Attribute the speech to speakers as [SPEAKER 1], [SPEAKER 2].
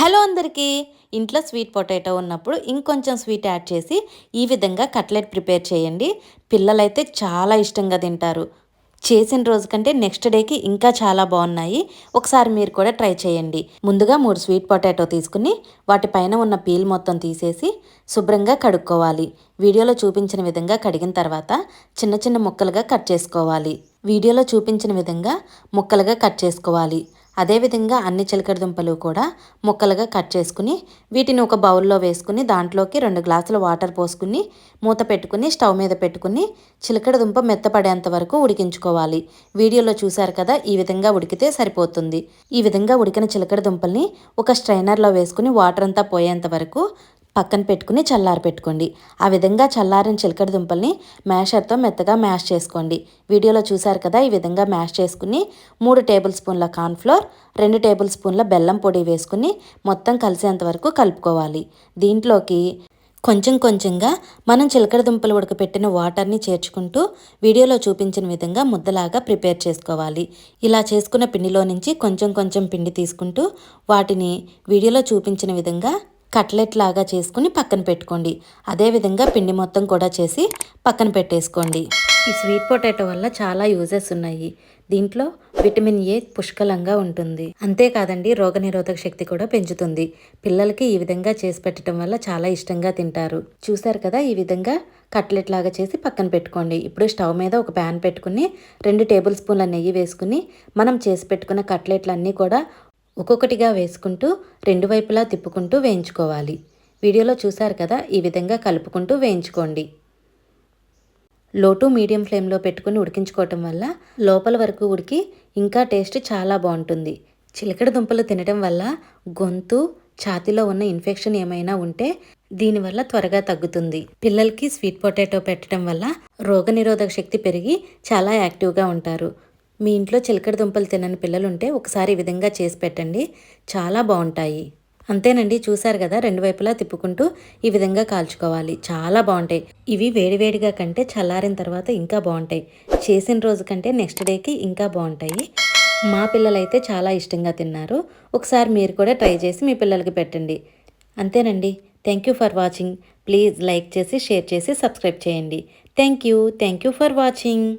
[SPEAKER 1] Hello అందరికీ. ఇంట్లో sweet potato ఉన్నప్పుడు ఇంకొంచెం స్వీట్ యాడ్ చేసి ఈ విధంగా కట్లెట్ ప్రిపేర్ చేయండి. పిల్లలైతే చాలా ఇష్టంగా తింటారు. చేసిన రోజు కంటే నెక్స్ట్ డేకి ఇంకా చాలా బాగున్నాయి. ఒకసారి మీరు కూడా ట్రై చేయండి. ముందుగా మూడు స్వీట్ పొటాటో తీసుకుని వాటిపైన ఉన్న పీల్ మొత్తం తీసేసి శుభ్రంగా కడుక్కోవాలి. వీడియోలో చూపించిన విధంగా కడిగిన తర్వాత చిన్న చిన్న ముక్కలుగా కట్ చేసుకోవాలి. వీడియోలో చూపించిన విధంగా ముక్కలుగా కట్ చేసుకోవాలి. అదేవిధంగా అన్ని చిలకడ దుంపలు కూడా ముక్కలుగా కట్ చేసుకుని వీటిని ఒక బౌల్లో వేసుకుని దాంట్లోకి రెండు గ్లాసుల వాటర్ పోసుకుని మూత పెట్టుకుని స్టవ్ మీద పెట్టుకుని చిలకడ దుంప మెత్తపడేంత వరకు ఉడికించుకోవాలి. వీడియోలో చూశారు కదా ఈ విధంగా ఉడికితే సరిపోతుంది. ఈ విధంగా ఉడికిన చిలకడ దుంపల్ని ఒక స్ట్రైనర్లో వేసుకుని వాటర్ అంతా పోయేంత వరకు పక్కన పెట్టుకుని చల్లారి పెట్టుకోండి. ఆ విధంగా చల్లారిన చిలకడ దుంపల్ని మ్యాషర్తో మెత్తగా మ్యాష్ చేసుకోండి. వీడియోలో చూశారు కదా ఈ విధంగా మ్యాష్ చేసుకుని మూడు టేబుల్ స్పూన్ల కార్న్ఫ్లోర్ రెండు టేబుల్ స్పూన్ల బెల్లం పొడి వేసుకుని మొత్తం కలిసేంత వరకు కలుపుకోవాలి. దీంట్లోకి కొంచెం కొంచెంగా మనం చిలకడ దుంపలు ఉడకపెట్టిన వాటర్ని చేర్చుకుంటూ వీడియోలో చూపించిన విధంగా ముద్దలాగా ప్రిపేర్ చేసుకోవాలి. ఇలా చేసుకున్న పిండిలో నుంచి కొంచెం కొంచెం పిండి తీసుకుంటూ వాటిని వీడియోలో చూపించిన విధంగా కట్లెట్ లాగా చేసుకుని పక్కన పెట్టుకోండి. అదేవిధంగా పిండి మొత్తం కూడా చేసి పక్కన పెట్టేసుకోండి. ఈ స్వీట్ పొటాటో వల్ల చాలా యూజెస్ ఉన్నాయి. దీంట్లో విటమిన్ ఏ పుష్కలంగా ఉంటుంది. అంతేకాదండి రోగనిరోధక శక్తి కూడా పెంచుతుంది. పిల్లలకి ఈ విధంగా చేసి పెట్టడం వల్ల చాలా ఇష్టంగా తింటారు. చూసారు కదా ఈ విధంగా కట్లెట్ లాగా చేసి పక్కన పెట్టుకోండి. ఇప్పుడు స్టవ్ మీద ఒక ప్యాన్ పెట్టుకుని రెండు టేబుల్ స్పూన్ల నెయ్యి వేసుకుని మనం చేసి పెట్టుకున్న కట్లెట్లన్నీ కూడా ఒక్కొక్కటిగా వేసుకుంటూ రెండు వైపులా తిప్పుకుంటూ వేయించుకోవాలి. వీడియోలో చూశారు కదా ఈ విధంగా కలుపుకుంటూ వేయించుకోండి. లో టు మీడియం ఫ్లేమ్లో పెట్టుకుని ఉడికించుకోవటం వల్ల లోపల వరకు ఉడికి ఇంకా టేస్ట్ చాలా బాగుంటుంది. చిలకడ దుంపలు తినడం వల్ల గొంతు ఛాతీలో ఉన్న ఇన్ఫెక్షన్ ఏమైనా ఉంటే దీనివల్ల త్వరగా తగ్గుతుంది. పిల్లలకి స్వీట్ పొటాటో పెట్టడం వల్ల రోగనిరోధక శక్తి పెరిగి చాలా యాక్టివ్గా ఉంటారు. మీ ఇంట్లో చిలకడ దుంపలు తినని పిల్లలుంటే ఒకసారి ఈ విధంగా చేసి పెట్టండి. చాలా బాగుంటాయి. అంతేనండి చూశారు కదా? రెండు వైపులా తిప్పుకుంటూ ఈ విధంగా కాల్చుకోవాలి. చాలా బాగుంటాయి. ఇవి వేడివేడిగా కంటే చల్లారిన తర్వాత ఇంకా బాగుంటాయి. చేసిన రోజు కంటే నెక్స్ట్ డేకి ఇంకా బాగుంటాయి. మా పిల్లలైతే చాలా ఇష్టంగా తిన్నారు. ఒకసారి మీరు కూడా ట్రై చేసి మీ పిల్లలకి పెట్టండి. అంతేనండి. Thank you for watching. Please like చేసి షేర్ చేసి సబ్స్క్రైబ్ చేయండి. Thank you. Thank you for watching.